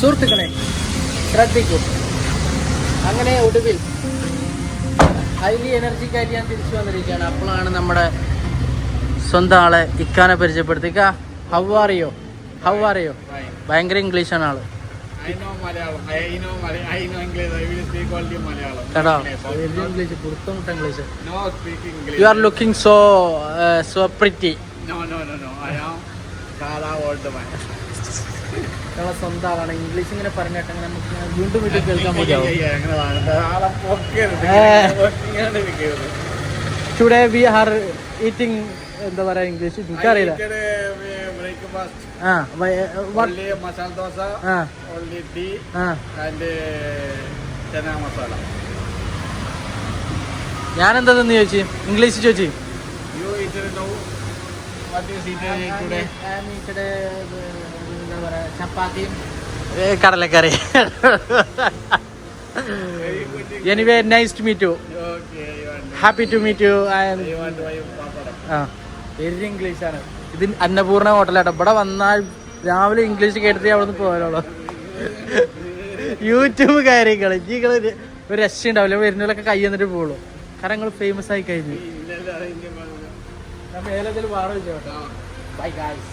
സുഹൃത്തുക്കളെ ശ്രദ്ധിക്കും. അങ്ങനെ ഒടുവിൽ ഹൈലി എനർജിക്കായിട്ട് ഞാൻ തിരിച്ചു വന്നിരിക്കുകയാണ്. അപ്പോഴാണ് നമ്മുടെ സ്വന്തം ആളെ ഇക്കാനെ പരിചയപ്പെടുത്തിക്ക ഹൗ അറിയോ ഹൗ അറിയോ Fine. ഭയങ്കര ഇംഗ്ലീഷാണ് ആൾ. ഇംഗ്ലീഷ് ആണ് English. You are looking so so pretty no no no. നമ്മളെ സ്വന്തം ആളാണ് ഇംഗ്ലീഷ് ഇങ്ങനെ പറഞ്ഞിട്ട് അങ്ങനെ നമുക്ക് ഇങ്ങനെ വീണ്ടും വീണ്ടും കേൾക്കാൻ പറ്റും. ടുഡേ വി ആർ ഈറ്റിംഗ് എന്താ പറയാ ഇംഗ്ലീഷ്? എനിക്കറിയില്ല. മസാല ദോശ breakfast. ആ വ- Only masala ആ. only tea, ആ. and uh, chana masala. ഞാൻ എന്താ ചോദിച്ചു? ഇംഗ്ലീഷ് ചോദിച്ചു? ചപ്പാത്തിയും. കടലക്കറി. Anyway nice to meet you happy to meet you I ആണ്. ഇത് അന്നപൂർണ ഹോട്ടലാട്ടോ ഇവിടെ വന്നാൽ രാവിലെ ഇംഗ്ലീഷ് കേട്ടിട്ട് അവിടെ നിന്ന് പോകാനുള്ളൂ. യൂട്യൂബ് കാര്യങ്ങൾ ഇങ്ങൾ ഒരു രക്ഷ ഉണ്ടാവില്ല വരുന്നവരൊക്കെ കൈ എന്നിട്ട് പോകുള്ളൂ കാരണം നിങ്ങൾ ഫേമസ് ആയി കഴിഞ്ഞു. ഇല്ലല്ല, അതിന്റെ വെച്ചോട്ടോ ബൈ ഗായ്സ്